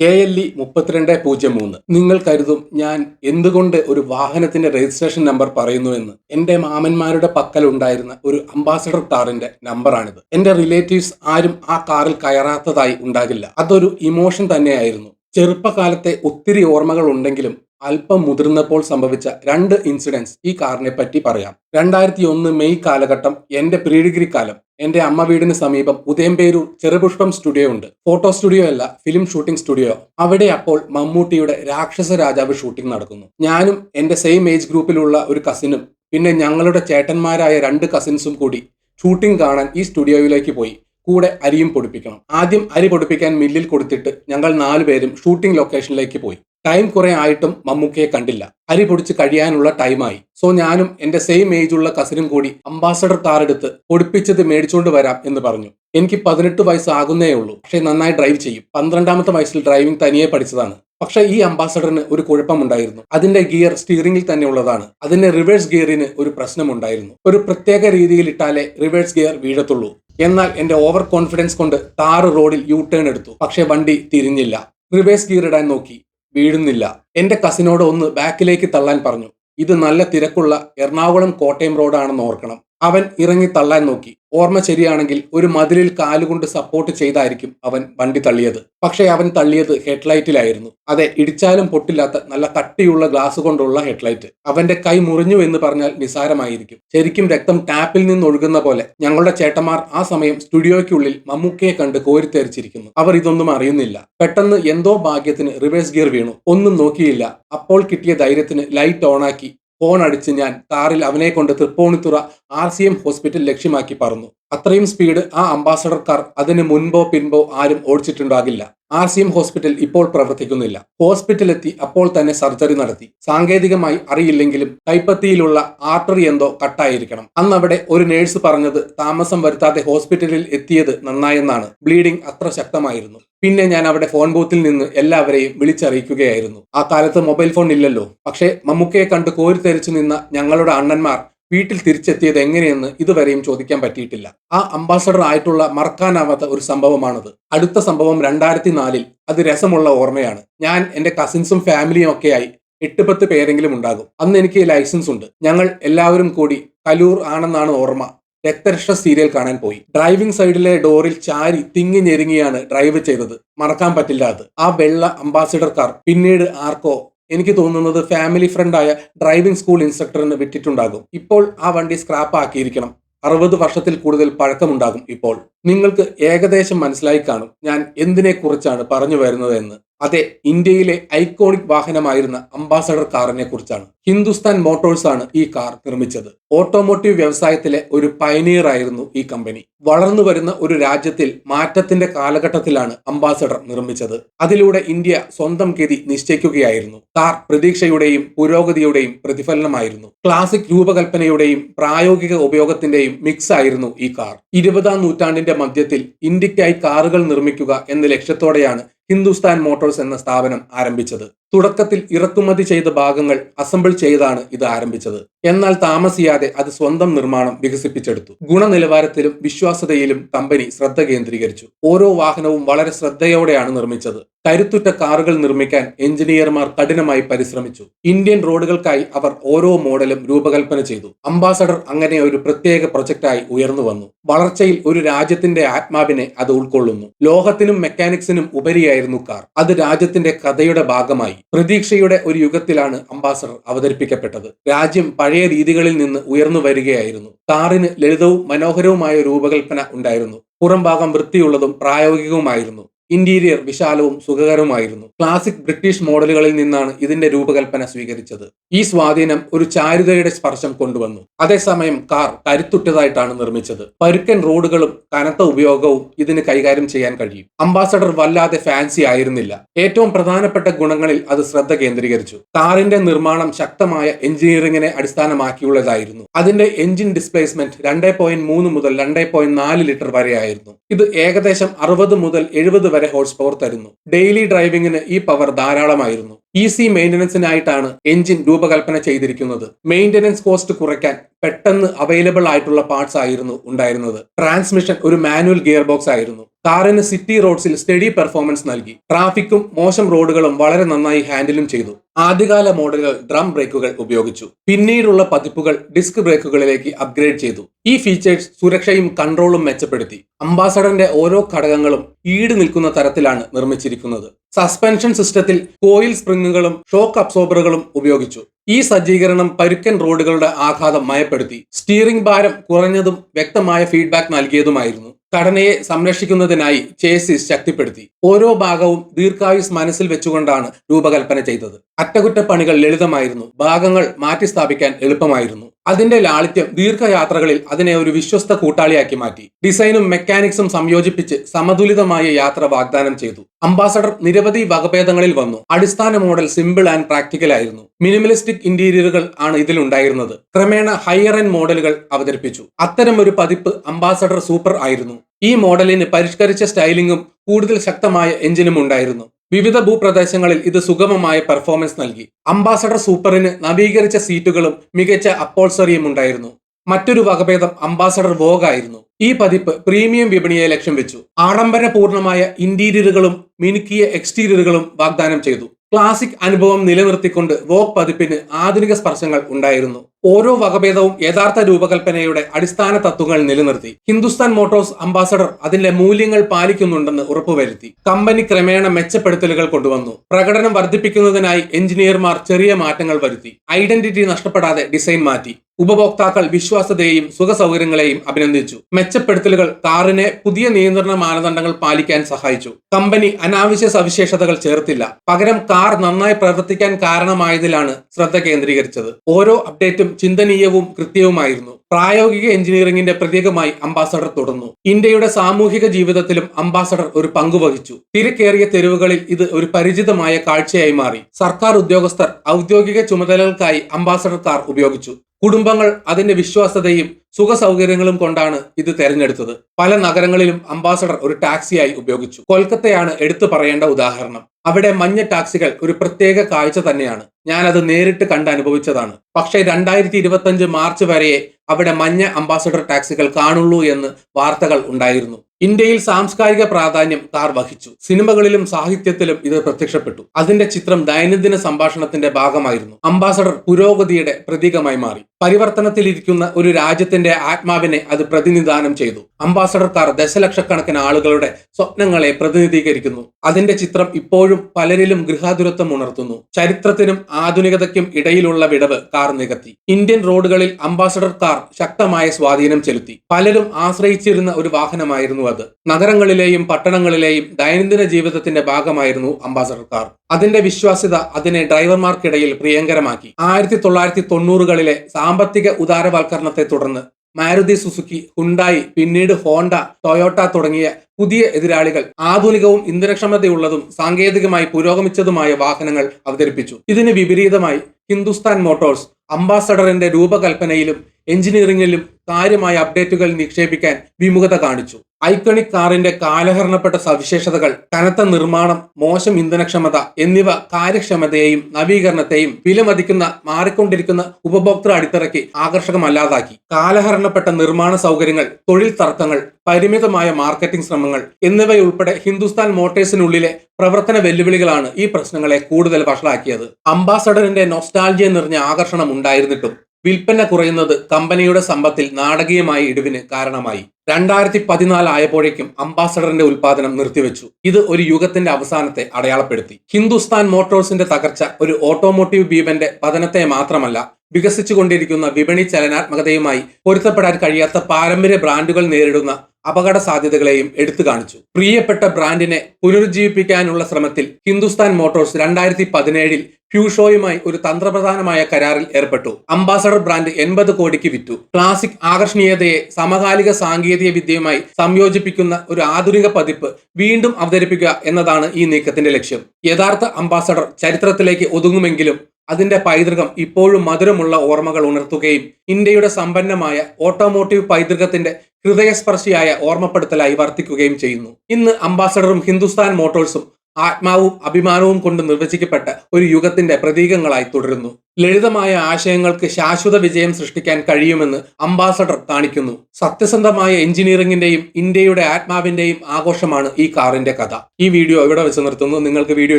K L E മുപ്പത്തിരണ്ട് പൂജ്യം മൂന്ന്. നിങ്ങൾ കരുതും ഞാൻ എന്തുകൊണ്ട് ഒരു വാഹനത്തിന്റെ രജിസ്ട്രേഷൻ നമ്പർ പറയുന്നു എന്ന്. എന്റെ മാമന്മാരുടെ പക്കൽ ഉണ്ടായിരുന്ന ഒരു അംബാസഡർ കാറിന്റെ നമ്പറാണിത് എന്റെ റിലേറ്റീവ്സ് ആരും ആ കാറിൽ കയറാത്തതായി ഉണ്ടാകില്ല. അതൊരു ഇമോഷൻ തന്നെയായിരുന്നു. ചെറുപ്പകാലത്തെ ഒത്തിരി ഓർമ്മകൾ ഉണ്ടെങ്കിലും അല്പം മുതിർന്നപ്പോൾ സംഭവിച്ച രണ്ട് ഇൻസിഡൻസ് ഈ കാറിനെ പറ്റി പറയാം. രണ്ടായിരത്തി ഒന്ന് മെയ് കാലഘട്ടം എന്റെ പ്രീ ഡിഗ്രി കാലം. എന്റെ അമ്മ വീടിന് സമീപം ഉദയംപേരൂർ ചെറുപുഷ്പം സ്റ്റുഡിയോ ഉണ്ട്. ഫോട്ടോ സ്റ്റുഡിയോ അല്ല ഫിലിം ഷൂട്ടിംഗ് സ്റ്റുഡിയോ അവിടെ അപ്പോൾ മമ്മൂട്ടിയുടെ രാക്ഷസ രാജാവ് ഷൂട്ടിംഗ് നടക്കുന്നു. ഞാനും എന്റെ സെയിം ഏജ് ഗ്രൂപ്പിലുള്ള ഒരു കസിനും പിന്നെ ഞങ്ങളുടെ ചേട്ടന്മാരായ രണ്ട് കസിൻസും കൂടി ഷൂട്ടിംഗ് കാണാൻ ഈ സ്റ്റുഡിയോയിലേക്ക് പോയി. കൂടെ അരിയും പൊടിപ്പിക്കണം. ആദ്യം അരി പൊടിപ്പിക്കാൻ മില്ലിൽ കൊടുത്തിട്ട് ഞങ്ങൾ നാലുപേരും ഷൂട്ടിംഗ് ലൊക്കേഷനിലേക്ക് പോയി. ടൈം കുറെ ആയിട്ടും മമ്മൂക്കയെ കണ്ടില്ല. അരി പൊടിച്ച് കഴിയാനുള്ള ടൈമായി സോ ഞാനും എന്റെ സെയിം ഏജ് ഉള്ള കസിനും കൂടി അംബാസഡർ കാറെടുത്ത് പൊടിപ്പിച്ചത് മേടിച്ചുകൊണ്ട് വരാം എന്ന് പറഞ്ഞു. എനിക്ക് പതിനെട്ട് വയസ്സാകുന്നേ ഉള്ളൂ. പക്ഷേ നന്നായി ഡ്രൈവ് ചെയ്യും. പന്ത്രണ്ടാമത്തെ വയസ്സിൽ ഡ്രൈവിംഗ് തനിയെ പഠിച്ചതാണ്. പക്ഷെ ഈ അംബാസഡറിന് ഒരു കുഴപ്പമുണ്ടായിരുന്നു. അതിന്റെ ഗിയർ സ്റ്റിയറിംഗിൽ തന്നെ ഉള്ളതാണ്. അതിന്റെ റിവേഴ്സ് ഗിയറിന് ഒരു പ്രശ്നമുണ്ടായിരുന്നു. ഒരു പ്രത്യേക രീതിയിൽ ഇട്ടാലേ റിവേഴ്സ് ഗിയർ വീഴത്തുള്ളൂ. എന്നാൽ എന്റെ ഓവർ കോൺഫിഡൻസ് കൊണ്ട് താറ് റോഡിൽ യു ടേൺ എടുത്തു. പക്ഷെ വണ്ടി തിരിഞ്ഞില്ല. റിവേഴ്സ് ഗിയർ ഇടാൻ നോക്കി. വീഴുന്നില്ല. എന്റെ കസിനോട് ഒന്ന് ബാക്കിലേക്ക് തള്ളാൻ പറഞ്ഞു. ഇത് നല്ല തിരക്കുള്ള എറണാകുളം കോട്ടയം റോഡാണെന്ന് ഓർക്കണം. അവൻ ഇറങ്ങി തള്ളാൻ നോക്കി. ഓർമ്മ ശരിയാണെങ്കിൽ ഒരു മതിലിൽ കാലുകൊണ്ട് സപ്പോർട്ട് ചെയ്തായിരിക്കും അവൻ വണ്ടി തള്ളിയത്. പക്ഷേ അവൻ തള്ളിയത് ഹെഡ്ലൈറ്റിലായിരുന്നു അതെ ഇടിച്ചാലും പൊട്ടില്ലാത്ത നല്ല കട്ടിയുള്ള ഗ്ലാസ് കൊണ്ടുള്ള ഹെഡ്ലൈറ്റ് അവന്റെ കൈ മുറിഞ്ഞു എന്ന് പറഞ്ഞാൽ നിസാരമായിരിക്കും ശരിക്കും രക്തം ടാപ്പിൽ നിന്ന് ഒഴുകുന്ന പോലെ ഞങ്ങളുടെ ചേട്ടന്മാർ ആ സമയം സ്റ്റുഡിയോയ്ക്കുള്ളിൽ മമ്മൂക്കയെ കണ്ട് കോരിത്തേരിച്ചിരിക്കുന്നു അവർ ഇതൊന്നും അറിയുന്നില്ല. പെട്ടെന്ന് എന്തോ ഭാഗ്യത്തിന് റിവേഴ്സ് ഗിയർ വീണു. ഒന്നും നോക്കിയില്ല. അപ്പോൾ കിട്ടിയ ധൈര്യത്തിന് ലൈറ്റ് ഓണാക്കി ഫോൺ അടിച്ച് ഞാൻ കാറിൽ അവനെ കൊണ്ട് Tripunithura R C M hospital ലക്ഷ്യമാക്കി പറന്നു. അത്രയും സ്പീഡ് ആ അംബാസഡർ കാർ അതിന് മുൻപോ പിൻപോ ആരും ഓടിച്ചിട്ടുണ്ടാകില്ല. ആർ സി എം ഹോസ്പിറ്റൽ ഇപ്പോൾ പ്രവർത്തിക്കുന്നില്ല. ഹോസ്പിറ്റലെത്തി അപ്പോൾ തന്നെ സർജറി നടത്തി. സാങ്കേതികമായി അറിയില്ലെങ്കിലും കൈപ്പത്തിയിലുള്ള ആർട്ടറി എന്തോ കട്ടായിരിക്കണം. അന്ന് അവിടെ ഒരു നേഴ്സ് പറഞ്ഞത് താമസം വരുത്താതെ ഹോസ്പിറ്റലിൽ എത്തിയത് നന്നായെന്നാണ്. ബ്ലീഡിംഗ് അത്ര ശക്തമായിരുന്നു. പിന്നെ ഞാൻ അവിടെ ഫോൺ ബൂത്തിൽ നിന്ന് എല്ലാവരെയും വിളിച്ചറിയിക്കുകയായിരുന്നു. ആ കാലത്ത് മൊബൈൽ ഫോൺ ഇല്ലല്ലോ. പക്ഷേ മമ്മൂക്കയെ കണ്ട് കോരിത്തെരിച്ചു നിന്ന ഞങ്ങളുടെ അണ്ണന്മാർ വീട്ടിൽ തിരിച്ചെത്തിയത് എങ്ങനെയെന്ന് ഇതുവരെയും ചോദിക്കാൻ പറ്റിയിട്ടില്ല. ആ അംബാസഡർ ആയിട്ടുള്ള മറക്കാനാവാത്ത ഒരു സംഭവമാണത്. അടുത്ത സംഭവം രണ്ടായിരത്തി നാലിൽ അത് രസമുള്ള ഓർമ്മയാണ്. ഞാൻ എന്റെ കസിൻസും ഫാമിലിയും ഒക്കെയായി എട്ട് പത്ത് പേരെങ്കിലും ഉണ്ടാകും. അന്ന് എനിക്ക് ലൈസൻസ് ഉണ്ട്. ഞങ്ങൾ എല്ലാവരും കൂടി കലൂർ ആണെന്നാണ് ഓർമ്മ. രക്തരക്ഷ സീരിയൽ കാണാൻ പോയി. ഡ്രൈവിംഗ് സൈഡിലെ ഡോറിൽ ചാരി തിങ്ങി ഞെരുങ്ങിയാണ് ഡ്രൈവ് ചെയ്തത്. മറക്കാൻ പറ്റില്ല അത്. ആ വെള്ള അംബാസിഡർ കാർ പിന്നീട് ആർക്കോ എനിക്ക് തോന്നുന്നത് ഫാമിലി ഫ്രണ്ടായ ഡ്രൈവിംഗ് സ്കൂൾ ഇൻസ്ട്രക്ടറിന് വിറ്റിട്ടുണ്ടാകും ഇപ്പോൾ ആ വണ്ടി സ്ക്രാപ്പ് ആക്കിയിരിക്കണം. അറുപത് വർഷത്തിൽ കൂടുതൽ പഴക്കമുണ്ടാകും ഇപ്പോൾ. നിങ്ങൾക്ക് ഏകദേശം മനസ്സിലായി കാണും ഞാൻ എന്തിനെ കുറിച്ചാണ് പറഞ്ഞു വരുന്നത് എന്ന് അതെ ഇന്ത്യയിലെ ഐക്കോണിക് വാഹനമായിരുന്ന അംബാസഡർ കാറിനെ കുറിച്ചാണ്. ഹിന്ദുസ്ഥാൻ മോട്ടോഴ്സ് ആണ് ഈ കാർ നിർമ്മിച്ചത്. ഓട്ടോമോട്ടീവ് വ്യവസായത്തിലെ ഒരു പയനീർ ആയിരുന്നു ഈ കമ്പനി. വളർന്നു വരുന്ന ഒരു രാജ്യത്തിൽ മാറ്റത്തിന്റെ കാലഘട്ടത്തിലാണ് അംബാസഡർ നിർമ്മിച്ചത്. അതിലൂടെ ഇന്ത്യ സ്വന്തം ഗതി നിശ്ചയിക്കുകയായിരുന്നു. കാർ പ്രതീക്ഷയുടെയും പുരോഗതിയുടെയും പ്രതിഫലനമായിരുന്നു. ക്ലാസിക് രൂപകൽപ്പനയുടെയും പ്രായോഗിക ഉപയോഗത്തിന്റെയും മിക്സ് ആയിരുന്നു ഈ കാർ. ഇരുപതാം നൂറ്റാണ്ടിന്റെ മധ്യത്തിൽ ഇന്ത്യക്കായി കാറുകൾ നിർമ്മിക്കുക എന്ന ലക്ഷ്യത്തോടെയാണ് ഹിന്ദുസ്ഥാൻ മോട്ടോഴ്സ് എന്ന സ്ഥാപനം ആരംഭിച്ചത്. തുടക്കത്തിൽ ഇറക്കുമതി ചെയ്ത ഭാഗങ്ങൾ അസംബിൾ ചെയ്താണ് ഇത് ആരംഭിച്ചത്. എന്നാൽ താമസിയാതെ അത് സ്വന്തം നിർമ്മാണം വികസിപ്പിച്ചെടുത്തു. ഗുണനിലവാരത്തിലും വിശ്വാസ്യതയിലും കമ്പനി ശ്രദ്ധ കേന്ദ്രീകരിച്ചു. ഓരോ വാഹനവും വളരെ ശ്രദ്ധയോടെയാണ് നിർമ്മിച്ചത്. കരുത്തുറ്റ കാറുകൾ നിർമ്മിക്കാൻ എഞ്ചിനീയർമാർ കഠിനമായി പരിശ്രമിച്ചു. ഇന്ത്യൻ റോഡുകൾക്കായി അവർ ഓരോ മോഡലും രൂപകൽപ്പന ചെയ്തു. അംബാസഡർ അങ്ങനെ ഒരു പ്രത്യേക പ്രൊജക്റ്റായി ഉയർന്നു വന്നു. വളർച്ചയിൽ ഒരു രാജ്യത്തിന്റെ ആത്മാവിനെ അത് ഉൾക്കൊള്ളുന്നു. ലോഹത്തിനും മെക്കാനിക്സിനും ഉപരിയായിരുന്നു കാർ. അത് രാജ്യത്തിന്റെ കഥയുടെ ഭാഗമായി. പ്രതീക്ഷയുടെ ഒരു യുഗത്തിലാണ് അംബാസഡർ അവതരിപ്പിക്കപ്പെട്ടത്. രാജ്യം പഴയ രീതികളിൽ നിന്ന് ഉയർന്നു വരികയായിരുന്നു. കാറിന് ലളിതവും മനോഹരവുമായ രൂപകൽപ്പന ഉണ്ടായിരുന്നു. പുറംഭാഗം വൃത്തിയുള്ളതും പ്രായോഗികവുമായിരുന്നു. ഇന്റീരിയർ വിശാലവും സുഖകരവുമായിരുന്നു. ക്ലാസിക് ബ്രിട്ടീഷ് മോഡലുകളിൽ നിന്നാണ് ഇതിന്റെ രൂപകൽപ്പന സ്വീകരിച്ചത്. ഈ സ്വാധീനം ഒരു ചാരുതയുടെ സ്പർശം കൊണ്ടുവന്നു. അതേസമയം കാർ കരുത്തുറ്റതായിട്ടാണ് നിർമ്മിച്ചത്. പരുക്കൻ റോഡുകളും കനത്ത ഉപയോഗവും ഇതിന് കൈകാര്യം ചെയ്യാൻ കഴിയും. അംബാസഡർ വല്ലാതെ ഫാൻസി ആയിരുന്നില്ല. ഏറ്റവും പ്രധാനപ്പെട്ട ഗുണങ്ങളിൽ അത് ശ്രദ്ധ കേന്ദ്രീകരിച്ചു. കാറിന്റെ നിർമ്മാണം ശക്തമായ എഞ്ചിനീയറിംഗിനെ അടിസ്ഥാനമാക്കിയുള്ളതായിരുന്നു. അതിന്റെ എഞ്ചിൻ ഡിസ്പ്ലേസ്മെന്റ് രണ്ടേ പോയിന്റ് മൂന്ന് മുതൽ രണ്ടേ പോയിന്റ് നാല് ലിറ്റർ വരെയായിരുന്നു. ഇത് ഏകദേശം അറുപത് മുതൽ എഴുപത് വരെ ഹോഴ്സ് പവർ തരുന്നു. ഡെയിലി ഡ്രൈവിംഗിന് ഈ പവർ ധാരാളമായിരുന്നു. ഈസി മെയിന്റനൻസിനായിട്ടാണ് എഞ്ചിൻ രൂപകൽപ്പന ചെയ്തിരിക്കുന്നത്. മെയിന്റനൻസ് കോസ്റ്റ് കുറയ്ക്കാൻ പെട്ടെന്ന് അവൈലബിൾ ആയിട്ടുള്ള പാർട്സ് ആയിരുന്നു ഉണ്ടായിരുന്നത്. ട്രാൻസ്മിഷൻ ഒരു മാനുവൽ ഗിയർ ബോക്സ് ആയിരുന്നു. കാറിന് സിറ്റി റോഡ്സിൽ സ്റ്റഡി പെർഫോമൻസ് നൽകി. ട്രാഫിക്കും മോശം റോഡുകളും വളരെ നന്നായി ഹാൻഡിലും ചെയ്തു. ആദ്യകാല മോഡലുകൾ ഡ്രം ബ്രേക്കുകൾ ഉപയോഗിച്ചു. പിന്നീടുള്ള പതിപ്പുകൾ ഡിസ്ക് ബ്രേക്കുകളിലേക്ക് അപ്ഗ്രേഡ് ചെയ്തു. ഈ ഫീച്ചേഴ്സ് സുരക്ഷയും കൺട്രോളും മെച്ചപ്പെടുത്തി. അംബാസഡറിന്റെ ഓരോ ഘടകങ്ങളും ഈട് നിൽക്കുന്ന തരത്തിലാണ് നിർമ്മിച്ചിരിക്കുന്നത്. സസ്പെൻഷൻ സിസ്റ്റത്തിൽ കോയിൽ സ്പ്രിങ്ങുകളും ഷോക്ക് അബ്സോർബറുകളും ഉപയോഗിച്ചു. ഈ സജ്ജീകരണം പരുക്കൻ റോഡുകളുടെ ആഘാതം മയപ്പെടുത്തി. സ്റ്റിയറിംഗ് ഭാരം കുറഞ്ഞതും വ്യക്തമായ ഫീഡ്ബാക്ക് നൽകിയതുമായിരുന്നു. ഘടനയെ സംരക്ഷിക്കുന്നതിനായി ചേസിസ് ശക്തിപ്പെടുത്തി. ഓരോ ഭാഗവും ദീർഘായുസ് മനസ്സിൽ വെച്ചുകൊണ്ടാണ് രൂപകൽപ്പന ചെയ്തത്. അറ്റകുറ്റപ്പണികൾ ലളിതമായിരുന്നു. ഭാഗങ്ങൾ മാറ്റിസ്ഥാപിക്കാൻ എളുപ്പമായിരുന്നു. അതിന്റെ ലാളിത്യം ദീർഘയാത്രകളിൽ അതിനെ ഒരു വിശ്വസ്ത കൂട്ടാളിയാക്കി മാറ്റി. ഡിസൈനും മെക്കാനിക്സും സംയോജിപ്പിച്ച് സമതുലിതമായ യാത്ര വാഗ്ദാനം ചെയ്തു. അംബാസഡർ നിരവധി വകഭേദങ്ങളിൽ വന്നു. അടിസ്ഥാന മോഡൽ സിമ്പിൾ ആൻഡ് പ്രാക്ടിക്കൽ ആയിരുന്നു. മിനിമലിസ്റ്റിക് ഇന്റീരിയറുകൾ ആണ് ഇതിലുണ്ടായിരുന്നത് ക്രമേണ ഹയർ എൻഡ് മോഡലുകൾ അവതരിപ്പിച്ചു. അത്തരം ഒരു പതിപ്പ് അംബാസഡർ സൂപ്പർ ആയിരുന്നു. ഈ മോഡലിന് പരിഷ്കരിച്ച സ്റ്റൈലിംഗും കൂടുതൽ ശക്തമായ എഞ്ചിനും ഉണ്ടായിരുന്നു. വിവിധ ഭൂപ്രദേശങ്ങളിൽ ഇത് സുഗമമായ പെർഫോമൻസ് നൽകി. അംബാസഡർ സൂപ്പറിന് നവീകരിച്ച സീറ്റുകളും മികച്ച അപ്പോൾസറിയും ഉണ്ടായിരുന്നു. മറ്റൊരു വകഭേദം അംബാസഡർ വോഗ് ആയിരുന്നു. ഈ പതിപ്പ് പ്രീമിയം വിപണിയെ ലക്ഷ്യം വെച്ചു. ആഡംബരപൂർണമായ ഇന്റീരിയറുകളും മിനുക്കിയ എക്സ്റ്റീരിയറുകളും വാഗ്ദാനം ചെയ്തു. ക്ലാസിക് അനുഭവം നിലനിർത്തിക്കൊണ്ട് വോക്ക് പതിപ്പിന് ആധുനിക സ്പർശങ്ങൾ ഉണ്ടായിരുന്നു. ഓരോ വകഭേദവും യഥാർത്ഥ രൂപകൽപ്പനയുടെ അടിസ്ഥാന തത്വങ്ങൾ നിലനിർത്തി. ഹിന്ദുസ്ഥാൻ മോട്ടോഴ്സ് അംബാസഡർ അതിന്റെ മൂല്യങ്ങൾ പാലിക്കുന്നുണ്ടെന്ന് ഉറപ്പുവരുത്തി. കമ്പനി ക്രമേണ മെച്ചപ്പെടുത്തലുകൾ കൊണ്ടുവന്നു. പ്രകടനം വർദ്ധിപ്പിക്കുന്നതിനായി എഞ്ചിനീയർമാർ ചെറിയ മാറ്റങ്ങൾ വരുത്തി. ഐഡന്റിറ്റി നഷ്ടപ്പെടാതെ ഡിസൈൻ മാറ്റി. ഉപഭോക്താക്കൾ വിശ്വാസതയെയും സുഖസൗകര്യങ്ങളെയും അഭിനന്ദിച്ചു. മെച്ചപ്പെടുത്തലുകൾ കാറിനെ പുതിയ നിയന്ത്രണ മാനദണ്ഡങ്ങൾ പാലിക്കാൻ സഹായിച്ചു. കമ്പനി അനാവശ്യ സവിശേഷതകൾ ചേർത്തില്ല. പകരം കാർ നന്നായി പ്രവർത്തിക്കാൻ കാരണമായതിലാണ് ശ്രദ്ധ കേന്ദ്രീകരിച്ചത്. ഓരോ അപ്ഡേറ്റും ചിന്തനീയവും കൃത്യവുമായിരുന്നു. പ്രായോഗിക എഞ്ചിനീയറിംഗിന്റെ പ്രതീകമായി അംബാസഡർ തുടർന്നു. ഇന്ത്യയുടെ സാമൂഹിക ജീവിതത്തിലും അംബാസഡർ ഒരു പങ്കുവഹിച്ചു തിരക്കേറിയ തെരുവുകളിൽ ഇത് ഒരു പരിചിതമായ കാഴ്ചയായി മാറി. സർക്കാർ ഉദ്യോഗസ്ഥർ ഔദ്യോഗിക ചുമതലകൾക്കായി അംബാസഡർ കാർ ഉപയോഗിച്ചു. കുടുംബങ്ങൾ അതിന്റെ വിശ്വാസതയും സുഖസൗകര്യങ്ങളും കൊണ്ടാണ് ഇത് തെരഞ്ഞെടുത്തത്. പല നഗരങ്ങളിലും അംബാസഡർ ഒരു ടാക്സിയായി ഉപയോഗിച്ചു. കൊൽക്കത്തയാണ് എടുത്തു പറയേണ്ട ഉദാഹരണം. അവിടെ മഞ്ഞ ടാക്സികൾ ഒരു പ്രത്യേക കാഴ്ച തന്നെയാണ്. ഞാൻ അത് നേരിട്ട് കണ്ട് അനുഭവിച്ചതാണ്. പക്ഷേ രണ്ടായിരത്തി ഇരുപത്തഞ്ച് മാർച്ച് വരെയേ അവിടെ മഞ്ഞ അംബാസഡർ ടാക്സികൾ കാണുള്ളൂ എന്ന് വാർത്തകൾ ഉണ്ടായിരുന്നു. ഇന്ത്യയിൽ സാംസ്കാരിക പ്രാധാന്യം കാർ വഹിച്ചു. സിനിമകളിലും സാഹിത്യത്തിലും ഇത് പ്രത്യക്ഷപ്പെട്ടു. അതിന്റെ ചിത്രം ദൈനംദിന സംഭാഷണത്തിന്റെ ഭാഗമായിരുന്നു. അംബാസഡർ പുരോഗതിയുടെ പ്രതീകമായി മാറി. പരിവർത്തനത്തിലിരിക്കുന്ന ഒരു രാജ്യത്തിന്റെ ആത്മാവിനെ അത് പ്രതിനിധാനം ചെയ്തു. അംബാസഡർ കാർ ദശലക്ഷക്കണക്കിന് ആളുകളുടെ സ്വപ്നങ്ങളെ പ്രതിനിധീകരിക്കുന്നു. അതിന്റെ ചിത്രം ഇപ്പോഴും പലരിലും ഗൃഹാതുരത്വം ഉണർത്തുന്നു. ചരിത്രത്തിനും ആധുനികതയ്ക്കും ഇടയിലുള്ള വിടവ് കാർ നികത്തി. ഇന്ത്യൻ റോഡുകളിൽ അംബാസഡർ കാർ ശക്തമായ സ്വാധീനം ചെലുത്തി. പലരും ആശ്രയിച്ചിരുന്ന ഒരു വാഹനമായിരുന്നു അത്. നഗരങ്ങളിലെയും പട്ടണങ്ങളിലെയും ദൈനംദിന ജീവിതത്തിന്റെ ഭാഗമായിരുന്നു അംബാസഡർ കാർ അതിന്റെ വിശ്വാസ്യത അതിനെ ഡ്രൈവർമാർക്കിടയിൽ പ്രിയങ്കരമാക്കി. ആയിരത്തി തൊള്ളായിരത്തി തൊണ്ണൂറുകളിലെ സാമ്പത്തിക ഉദാരവൽക്കരണത്തെ തുടർന്ന് മാരുതി സുസുക്കി ഹുണ്ടായി പിന്നീട് ഹോണ്ട ടൊയോട്ട തുടങ്ങിയ പുതിയ എതിരാളികൾ ആധുനികവും ഇന്ധനക്ഷമതയുള്ളതും സാങ്കേതികമായി പുരോഗമിച്ചതുമായ വാഹനങ്ങൾ അവതരിപ്പിച്ചു. ഇതിന് വിപരീതമായി ഹിന്ദുസ്ഥാൻ മോട്ടോഴ്സ് അംബാസഡറിന്റെ രൂപകൽപ്പനയിലും എഞ്ചിനീയറിംഗിലും കാര്യമായ അപ്ഡേറ്റുകൾ നിക്ഷേപിക്കാൻ വിമുഖത കാണിച്ചു. ഐക്കണിക് കാറിന്റെ കാലഹരണപ്പെട്ട സവിശേഷതകൾ കനത്ത നിർമ്മാണം മോശം ഇന്ധനക്ഷമത എന്നിവ കാര്യക്ഷമതയെയും നവീകരണത്തെയും വിലമതിക്കുന്ന മാറിക്കൊണ്ടിരിക്കുന്ന ഉപഭോക്തൃ അടിത്തറയ്ക്ക് ആകർഷകമല്ലാതാക്കി. കാലഹരണപ്പെട്ട നിർമ്മാണ സൗകര്യങ്ങൾ തൊഴിൽ തർക്കങ്ങൾ പരിമിതമായ മാർക്കറ്റിംഗ് ശ്രമങ്ങൾ എന്നിവയുൾപ്പെടെ ഹിന്ദുസ്ഥാൻ മോട്ടേഴ്സിനുള്ളിലെ പ്രവർത്തന വെല്ലുവിളികളാണ് ഈ പ്രശ്നങ്ങളെ കൂടുതൽ വഷളാക്കിയത്. അംബാസഡറിന്റെ നൊസ്റ്റാൾജിയ നിറഞ്ഞ ആകർഷണം ഉണ്ടായിരുന്നിട്ടും വിൽപ്പന കുറയുന്നത് കമ്പനിയുടെ സമ്പത്തിൽ നാടകീയമായ ഇടിവിന് കാരണമായി. രണ്ടായിരത്തി പതിനാല് ആയപ്പോഴേക്കും അംബാസഡറിന്റെ ഉൽപാദനം നിർത്തിവെച്ചു. ഇത് ഒരു യുഗത്തിന്റെ അവസാനത്തെ അടയാളപ്പെടുത്തി. ഹിന്ദുസ്ഥാൻ മോട്ടോഴ്സിന്റെ തകർച്ച ഒരു ഓട്ടോമോട്ടീവ് ഭീമന്റെ പതനത്തെ മാത്രമല്ല വികസിച്ചുകൊണ്ടിരിക്കുന്ന വിപണി ചലനാത്മകതയുമായി പൊരുത്തപ്പെടാൻ കഴിയാത്ത പാരമ്പര്യ ബ്രാൻഡുകൾ നേരിടുന്ന അപകട സാധ്യതകളെയും എടുത്തു കാണിച്ചു. പ്രിയപ്പെട്ട ബ്രാൻഡിനെ പുനരുജ്ജീവിപ്പിക്കാനുള്ള ശ്രമത്തിൽ ഹിന്ദുസ്ഥാൻ മോട്ടോഴ്സ് രണ്ടായിരത്തി പതിനേഴിൽ ഫ്യൂഷോയുമായി ഒരു തന്ത്രപ്രധാനമായ കരാറിൽ ഏർപ്പെട്ടു. അംബാസഡർ ബ്രാൻഡ് എൺപത് കോടിക്ക് വിറ്റു. ക്ലാസിക് ആകർഷണീയതയെ സമകാലിക സാങ്കേതിക വിദ്യയുമായി സംയോജിപ്പിക്കുന്ന ഒരു ആധുനിക പതിപ്പ് വീണ്ടും അവതരിപ്പിക്കുക എന്നതാണ് ഈ നീക്കത്തിന്റെ ലക്ഷ്യം. യഥാർത്ഥ അംബാസഡർ ചരിത്രത്തിലേക്ക് ഒതുങ്ങുമെങ്കിലും അതിന്റെ പൈതൃകം ഇപ്പോഴും മധുരമുള്ള ഓർമ്മകൾ ഉണർത്തുകയും ഇന്ത്യയുടെ സമ്പന്നമായ ഓട്ടോമോട്ടീവ് പൈതൃകത്തിന്റെ ഹൃദയസ്പർശിയായ ഓർമ്മപ്പെടുത്തലായി വർത്തിക്കുകയും ചെയ്യുന്നു. ഇന്ന് അംബാസഡറും ഹിന്ദുസ്ഥാൻ മോട്ടോഴ്സും ആത്മാവും അഭിമാനവും കൊണ്ട് നിർവചിക്കപ്പെട്ട ഒരു യുഗത്തിന്റെ പ്രതീകങ്ങളായി തുടരുന്നു. ലളിതമായ ആശയങ്ങൾക്ക് ശാശ്വത വിജയം സൃഷ്ടിക്കാൻ കഴിയുമെന്ന് അംബാസഡർ കാണിക്കുന്നു. സത്യസന്ധമായ എഞ്ചിനീയറിംഗിന്റെയും ഇന്ത്യയുടെ ആത്മാവിന്റെയും ആഘോഷമാണ് ഈ കാറിന്റെ കഥ. ഈ വീഡിയോ ഇവിടെ വെച്ച് നിർത്തുന്നു. നിങ്ങൾക്ക് വീഡിയോ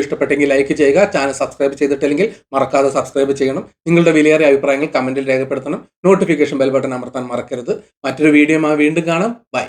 ഇഷ്ടപ്പെട്ടെങ്കിൽ ലൈക്ക് ചെയ്യുക ചാനൽ സബ്സ്ക്രൈബ് ചെയ്തിട്ടില്ലെങ്കിൽ മറക്കാതെ സബ്സ്ക്രൈബ് ചെയ്യണം. നിങ്ങളുടെ വിലയേറിയ അഭിപ്രായങ്ങൾ കമന്റിൽ രേഖപ്പെടുത്തണം. നോട്ടിഫിക്കേഷൻ ബെൽ ബട്ടൺ അമർത്താൻ മറക്കരുത്. മറ്റൊരു വീഡിയോ വീണ്ടും കാണാം. ബൈ.